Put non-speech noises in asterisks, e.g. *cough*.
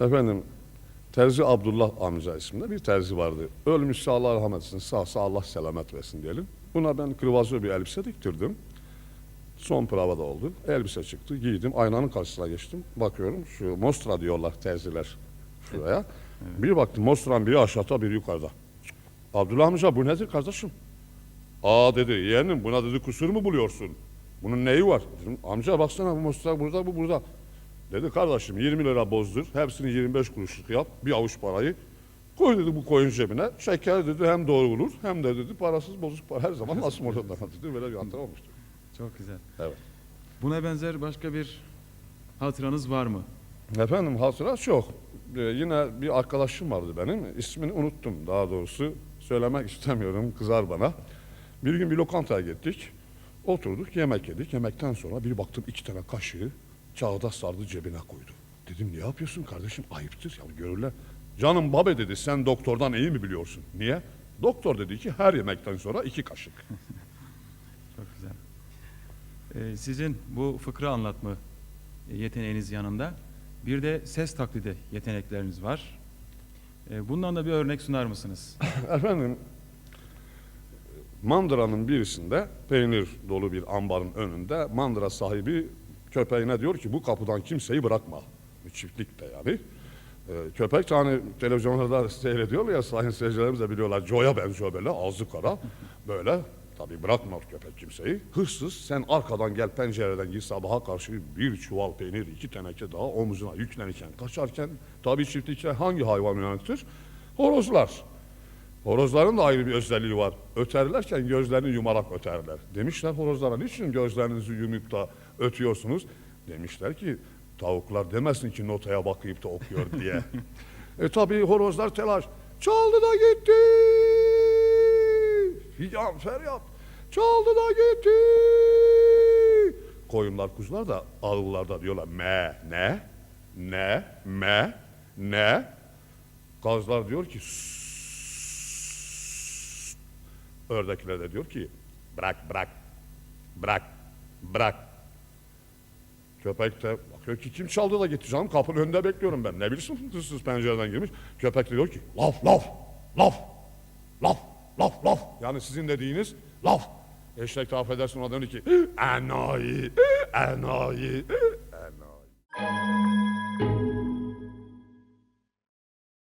Efendim Terzi Abdullah amca isminde bir terzi vardı. Ölmüşse Allah rahmet etsin, sağsa Allah selamet versin diyelim. Buna ben krivazyo bir elbise diktirdim. Son provada oldu. Elbise çıktı, giydim. Aynanın karşısına geçtim. Bakıyorum şu Mostra diyorlar terziler şuraya. Bir baktım Mostra'nın biri aşağıda biri yukarıda. Abdullah amca bu nedir kardeşim? Aa dedi yeğenim buna dedi kusur mu buluyorsun? Bunun neyi var? Dedim, amca baksana bu Mostra burada bu burada. Dedi kardeşim 20 lira bozdur. Hepsini 25 kuruşluk yap. Bir avuç parayı. Koy dedi bu koyun cebine. Şeker dedi hem doğrulur hem de dedi parasız bozuk para her zaman nasıl ortada dedi. Böyle bir hatıra olmuştu. Çok güzel. Evet. Buna benzer başka bir hatıranız var mı? Efendim hatıra çok. Ee, yine bir arkadaşım vardı benim. İsmini unuttum daha doğrusu. Söylemek *laughs* istemiyorum kızar bana. Bir gün bir lokantaya gittik. Oturduk yemek yedik. Yemekten sonra bir baktım iki tane kaşığı kağıda sardı cebine koydu. Dedim ne yapıyorsun kardeşim ayıptır ya görürler. Canım babe dedi sen doktordan iyi mi biliyorsun? Niye? Doktor dedi ki her yemekten sonra iki kaşık. *laughs* Çok güzel. Ee, sizin bu fıkra anlatma yeteneğiniz yanında bir de ses taklidi yetenekleriniz var. Ee, bundan da bir örnek sunar mısınız? *laughs* Efendim mandıranın birisinde peynir dolu bir ambarın önünde mandıra sahibi köpeğine diyor ki bu kapıdan kimseyi bırakma. Çiftlikte yani. Ee, köpek hani televizyonlarda seyrediyor ya sayın seyircilerimiz de biliyorlar. Joe'ya benziyor böyle ağzı kara. Böyle tabii bırakmıyor köpek kimseyi. Hırsız sen arkadan gel pencereden gir sabaha karşı bir çuval peynir iki teneke daha omuzuna yüklenirken kaçarken tabii çiftlikte hangi hayvan uyanıktır? Horozlar. Horozların da ayrı bir özelliği var. Öterlerken gözlerini yumarak öterler. Demişler horozlara niçin gözlerinizi yumup da ötüyorsunuz? Demişler ki tavuklar demesin ki notaya bakıp da okuyor diye. *laughs* e tabi horozlar telaş. Çaldı da gitti. Figan feryat. Çaldı da gitti. Koyunlar kuzular da ağıllarda diyorlar me ne ne me ne. Gazlar diyor ki Ördekler de diyor ki bırak bırak bırak bırak. Köpek de bakıyor ki kim çaldı da gitti canım kapının önünde bekliyorum ben. Ne bilsin *laughs* hırsız pencereden girmiş. Köpek de diyor ki laf laf laf laf laf laf. Yani sizin dediğiniz laf. Eşek de affedersin ona dönüyor ki enayi enayi